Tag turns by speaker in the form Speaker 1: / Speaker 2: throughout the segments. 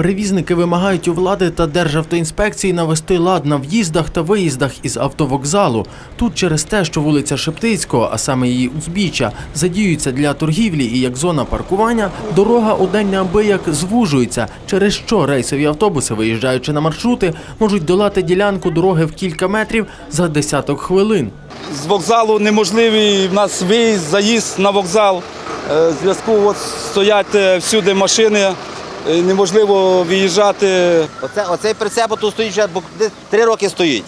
Speaker 1: Перевізники вимагають у влади та Державтоінспекції навести лад на в'їздах та виїздах із автовокзалу. Тут через те, що вулиця Шептицького, а саме її узбіччя, задіюється для торгівлі і як зона паркування, дорога у день неабияк звужується, через що рейсові автобуси, виїжджаючи на маршрути, можуть долати ділянку дороги в кілька метрів за десяток хвилин.
Speaker 2: З вокзалу неможливий в нас виїзд, заїзд на вокзал. Е, зв'язку стоять е, всюди машини, неможливо виїжджати.
Speaker 3: Оце, оцей прицеп тут стоїть вже десь три роки стоїть.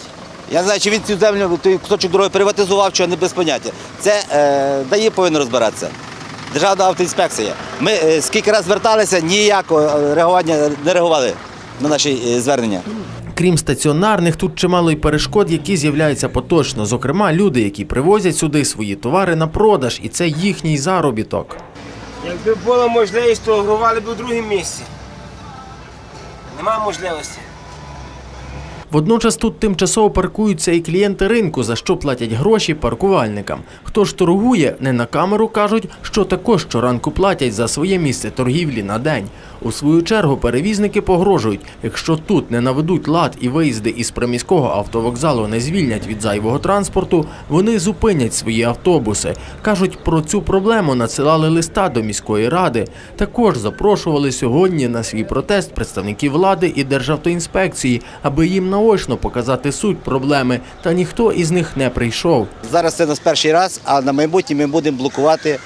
Speaker 3: Я не знаю, чи він цю землю, той кусочок дороги приватизував, чи не без поняття. Це е, дає повинно розбиратися. Державна автоінспекція. Ми е, скільки разів зверталися, ніякого е, реагування не реагували на наші е, звернення.
Speaker 1: Крім стаціонарних, тут чимало й перешкод, які з'являються поточно. Зокрема, люди, які привозять сюди свої товари на продаж, і це їхній заробіток.
Speaker 4: Якби була можливість, то торгували б у другому місці. Нема можливості.
Speaker 1: Водночас тут тимчасово паркуються і клієнти ринку, за що платять гроші паркувальникам. Хто ж торгує, не на камеру кажуть, що також щоранку платять за своє місце торгівлі на день. У свою чергу перевізники погрожують, якщо тут не наведуть лад і виїзди із приміського автовокзалу не звільнять від зайвого транспорту, вони зупинять свої автобуси. Кажуть, про цю проблему надсилали листа до міської ради. Також запрошували сьогодні на свій протест представників влади і Державтоінспекції, аби їм наочно показати суть проблеми. Та ніхто із них не прийшов.
Speaker 3: Зараз це нас перший раз, а на майбутнє ми будемо блокувати,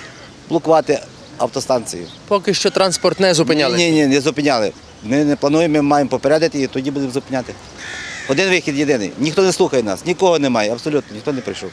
Speaker 3: блокувати автостанцію.
Speaker 5: Поки що транспорт не зупиняли.
Speaker 3: Ні, ні, не зупиняли. Ми не плануємо, ми маємо попередити і тоді будемо зупиняти. Один вихід єдиний. Ніхто не слухає нас, нікого немає, абсолютно, ніхто не прийшов.